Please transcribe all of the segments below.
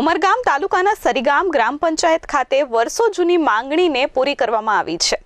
ઉમરગામ તાલુકાના સરીગામ ગ્રામ પંચાયત ખાતે વર્ષો જૂની માંગણીને પૂરી કરવામાં આવી છે.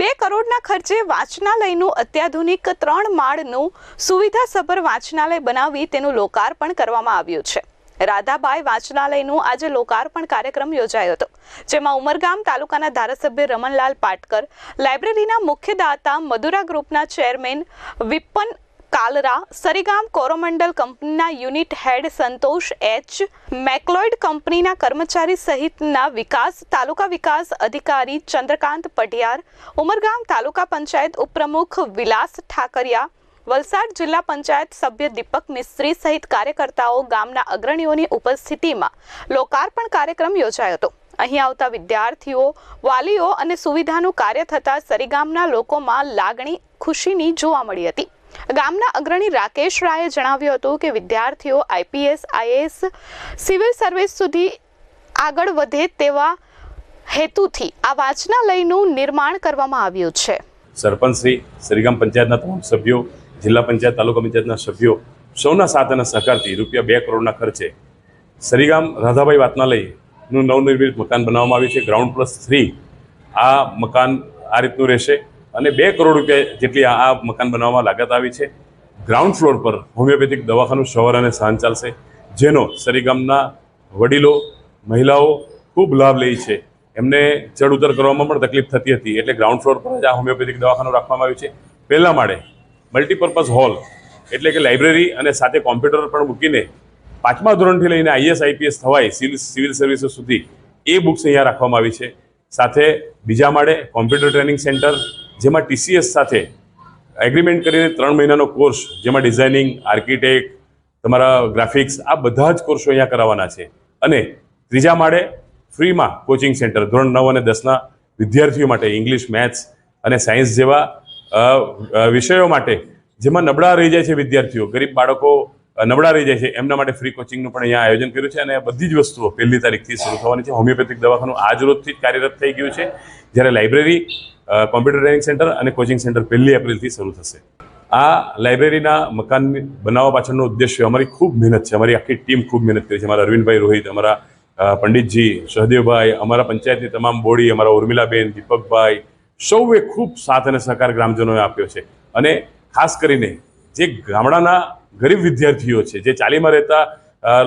બે કરોડના ખર્ચે વાંચનાલયનું અત્યાધુનિક ત્રણ માળનું સુવિધાસભર વાંચનાલય બનાવી તેનું લોકાર્પણ કરવામાં આવ્યું છે. રાધાબાઈ વાંચનાલયનું આજે લોકાર્પણ કાર્યક્રમ યોજાયો હતો, જેમાં ઉમરગામ તાલુકાના ધારાસભ્ય રમણલાલ પાટકર, લાઇબ્રેરીના મુખ્ય દાતા મધુરા ગ્રુપના ચેરમેન વિપન કાલરા સરીગામ કોરોમંડલ કંપનીના યુનિટ હેડ સંતોષ એચ મેકલોઇડ કંપનીના કર્મચારી સહિતના વિકાસ તાલુકા વિકાસ અધિકારી ચંદ્રકાંત પઢિયાર, ઉમરગામ તાલુકા પંચાયત ઉપપ્રમુખ વિલાસ ઠાકરિયા, વલસાડ જિલ્લા પંચાયત સભ્ય દીપક મિસ્ત્રી સહિત કાર્યકર્તાઓ ગામના અગ્રણીઓની ઉપસ્થિતિમાં લોકાર્પણ કાર્યક્રમ યોજાયો હતો. અહીં આવતા વિદ્યાર્થીઓ, વાલીઓ અને સુવિધાનું કાર્ય થતાં સરીગામના લોકોમાં લાગણી, ખુશીની જોવા મળી હતી. ગામના અગ્રણી રાકેશ રાયે જણાવ્યું હતું કે વિદ્યાર્થીઓ આઈપીએસ, આઈએએસ, સિવિલ સર્વિસ સુધી આગળ વધે તેવા હેતુથી આ વાંચનાલયનું નિર્માણ કરવામાં આવ્યું છે. સરપંચ શ્રી સરીગામ પંચાયતના તમામ સભ્યો, જિલ્લા પંચાયત, તાલુકા પંચાયતના સભ્યો સૌના સાથ અને સહકારથી રૂપિયા બે કરોડના ખર્ચે સરીગામ રાધાભાઈ વાતનાલયનું નવનિર્મિત મકાન બનાવવામાં આવ્યું છે. ગ્રાઉન્ડ પ્લસ થ્રી આ મકાન આ રીતનું રહેશે. અને બે કરોડ રૂપિયા જેટલી આ મકાન બનાવવામાં લાગત આવી છે. ગ્રાઉન્ડ ફ્લોર પર હોમિયોપેથિક દવાખાનું સવાર અને સાંજ ચાલશે, જેનો સરીગામના વડીલો, મહિલાઓ ખૂબ લાભ લે છે. એમને ચડ ઉતર કરવામાં પણ તકલીફ થતી હતી, એટલે ગ્રાઉન્ડ ફ્લોર પર જ આ હોમિયોપેથિક દવાખાનું રાખવામાં આવ્યું છે. પહેલા માળે મલ્ટીપર્પઝ હોલ એટલે કે લાઇબ્રેરી અને સાથે કોમ્પ્યુટર પણ મૂકીને પાંચમા ધોરણથી લઈને આઈએસ આઈપીએસ થવાય સિવિલ સિવિલ સર્વિસીસ સુધી એ બુક્સ અહીંયા રાખવામાં આવી છે. સાથે બીજા માળે કોમ્પ્યુટર ટ્રેનિંગ સેન્ટર જેમાં ટીસીએસ સાથે એગ્રીમેન્ટ કરીને ત્રણ મહિનાનો કોર્સ જેમાં ડિઝાઇનિંગ આર્કિટેક્ટ તમારા ગ્રાફિક્સ આ બધા જ કોર્સો અહીંયા કરાવવાના છે. અને ત્રીજા માળે ફ્રીમાં કોચિંગ સેન્ટર ધોરણ નવ અને દસના વિદ્યાર્થીઓ માટે ઇંગ્લિશ મેથ્સ અને સાયન્સ જેવા વિષયો માટે જેમાં નબળા રહી જાય છે વિદ્યાર્થીઓ, ગરીબ બાળકો નબળા રહી જાય છે, એમના માટે ફ્રી કોચિંગનું પણ અહીંયા આયોજન કર્યું છે અને બધી જ વસ્તુઓ પહેલી તારીખથી શરૂ થવાની છે. હોમિયોપેથિક દવાખાનું આજ રોજથી કાર્યરત થઈ ગયું છે. જ્યારે લાઇબ્રેરી કોમ્પ્યુટર ટ્રેનિંગ સેન્ટર અને કોચિંગ સેન્ટર પહેલી એપ્રિલથી શરૂ થશે. આ લાઇબ્રેરીના મકાન બનાવવા પાછળનો ઉદ્દેશ્ય અમારી ખૂબ મહેનત છે. અમારી આખી ટીમ ખૂબ મહેનત કરી છે. અમારા અરવિંદભાઈ રોહિત, અમારા પંડિતજી, સહદેવભાઈ, અમારા પંચાયતની તમામ બોડી, અમારા ઉર્મિલાબેન, દીપકભાઈ, સૌએ ખૂબ સાથ અને સહકાર ગ્રામજનોએ આપ્યો છે. અને ખાસ કરીને જે ગામડાના ગરીબ વિદ્યાર્થીઓ છે, જે ચાલીમાં રહેતા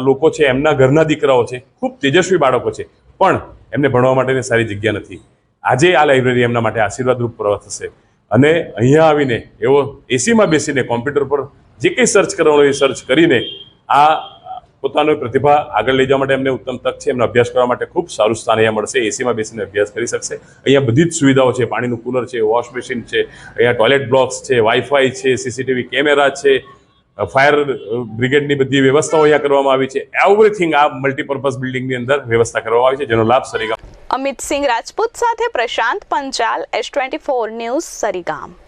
લોકો છે, એમના ઘરના દીકરાઓ છે, ખૂબ તેજસ્વી બાળકો છે. પણ એમને ભણવા માટેની સારી જગ્યા નથી. આજે આ લાઇબ્રેરી એમના માટે આશીર્વાદરૂપ પ્રવાહ થશે. અને અહીંયા આવીને એવો એસીમાં બેસીને કોમ્પ્યુટર પર જે કંઈ સર્ચ કરવાનું એ સર્ચ કરીને આ પોતાનો પ્રતિભા આગળ લઈ જવા માટે એમને ઉત્તમ તક છે. એમને અભ્યાસ કરવા માટે ખૂબ સારું સ્થાન અહીંયા મળશે. એસીમાં બેસીને અભ્યાસ કરી શકશે. અહીંયા બધી જ સુવિધાઓ છે. પાણીનું કુલર છે વોશ મશીન છે, અહીંયા ટોયલેટ બ્લોક્સ છે વાઈફાઈ છે સીસીટીવી કેમેરા છે ફાયર બ્રિગેડની બધી વ્યવસ્થાઓ અહીંયા કરવામાં આવી છે. એવરીથિંગ આ મલ્ટીપર્પઝ બિલ્ડિંગની અંદર વ્યવસ્થા કરવામાં આવી છે, જેનો લાભ સરીગામ અમિત સિંહ રાજપૂત સાથે Prashant Panchal S twenty four news Sarigam.